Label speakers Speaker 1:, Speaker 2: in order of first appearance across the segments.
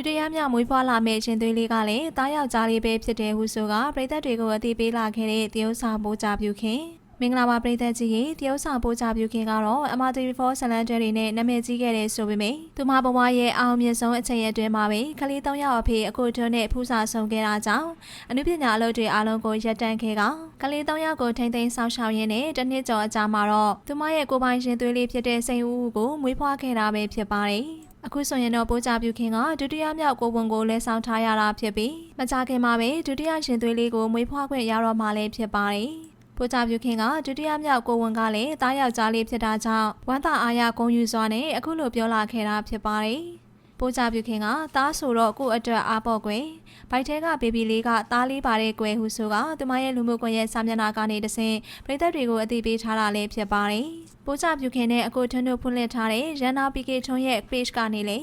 Speaker 1: ဒုတိယမြောက်မွေးဖွားလာမယ့်ရှင်သွေးလေးကလည်းတားယောက်ျားလေးပဲဖြစ်တယ်ဟုဆိုကပရိသတ်တွေကိုအသိပေးလာခဲ့တဲ့တရုတ်စာပိုးကြပြုခင်မင်္ဂလာပါပရိသတ်ကြီးရေတရုတ်စာပိုးကြပြုခင်ကတော့ MR34 ဇလန်တဲတွေနဲ့နာမည်ကြီးခဲ့တဲ့ဆိုပေမယ့်သူမဘဝရဲ့အောင်မြင်ဆုံးအချိန်အတွင်းမှာပဲကလေး၃ယောက်အဖေအခုထွန်းနဲ့ဖူးစာဆုံးခဲ့တာကြောင့်အနုပညာအလုပ်တွေအားလုံးကိုရပ်တန့်ခဲ့ကကလေး၃ယောက်ကိုထိမ့်သိမ်းဆောင်ရှောက်ရင်းနဲ့တစ်နှစ်ကျော်အကြာမှာတော့သူမရဲ့ကိုယ်ပိုင်ရှင်သွေးလေးဖြစ်တဲ့စိန်ဦးဦးကိုမွေးဖွားခဲ့တာပဲဖြစ်ပါတယ် အခုဆိုရင်တော့ပိုးကြပြုခင်ကဒုတိယမြောက်ကိုဝန်ကိုလဲဆောင်ထားရတာဖြစ်ပြီးမကြခင်မှာပဲဒုတိယရှင်သွေးလေးကိုမွေးဖွားခွင့်ရတော့မှလည်းဖြစ်ပါတယ်။ပိုးကြပြုခင်ကဒုတိယမြောက်ကိုဝန်ကလည်းတားယောက်ျားလေးဖြစ်တာကြောင့်ဝမ်းသာအားရဂုဏ်ယူစွာနဲ့အခုလိုပြောလာခဲ့တာဖြစ်ပါတယ်။ ပိုးကြပြုခင်ကသားဆိုတော့ကို့အတွက်အားပေါ့ကွယ်ဘိုက်ထဲကဘေဘီလေးကသားလေးပါတဲ့ကွယ်ဟုဆိုကသူမရဲ့လူမှုကွန်ရက်စာမျက်နှာကနေတဆင့်ပြည်သက်တွေကိုအသိပေးထားတာလည်းဖြစ်ပါတယ်။ပိုးကြပြုခင်နဲ့အကိုထွန်းတို့ဖွင့်လှစ်ထားတဲ့ရန်နာပီကေထွန်းရဲ့ page ကနေလေ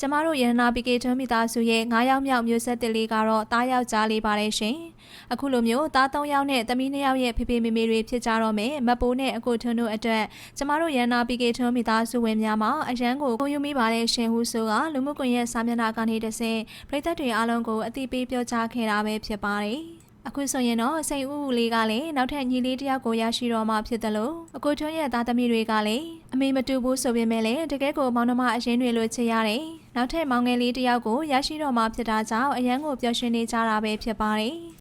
Speaker 1: ကျမတို့ရန်နာပီကေထွန်းမိသားစုရဲ့9ယောက်မြောက်မျိုးဆက်တစ်လေးကတော့တားယောက်ျားလေးပါတယ်ရှင်။အခုလိုမျိုးတား3ယောက်နဲ့သမီး2ယောက်ရဲ့ဖေဖေမေမေတွေဖြစ်ကြတော့မယ်မတ်ပိုးနဲ့အကိုထွန်းတို့အတွက်ကျမတို့ရန်နာပီကေထွန်းမိသားစုဝင်များမှာအရန်ကိုကိုယူမိပါတယ်ရှင်ဟုဆိုကလူမှုကွန်ရက်စာမျက်နှာကနေတဆင့်ပြည်သက်တွေအားလုံးကိုအသိပေးပြောကြားခဲ့တာပဲဖြစ်ပါတယ်။အခုဆိုရင်တော့စိန်ဥဥလေးကလည်းနောက်ထပ်ညီလေးတစ်ယောက်ကိုရရှိတော့မှဖြစ်တယ်လို့အကိုထွန်းရဲ့သားသမီးတွေကလည်းအမေမတူဘူးဆိုပေမဲ့လည်းတကယ်ကိုမောင်နှမအရင်တွေလိုချစ်ရတယ်။ နောက်ထပ်မောင်ငယ်လေးတစ်ယောက်ကိုရရှိတော့မှဖြစ်တာကြောင့်အရန်ကိုပျော်ရွှင်နေကြတာပဲဖြစ်ပါတယ်။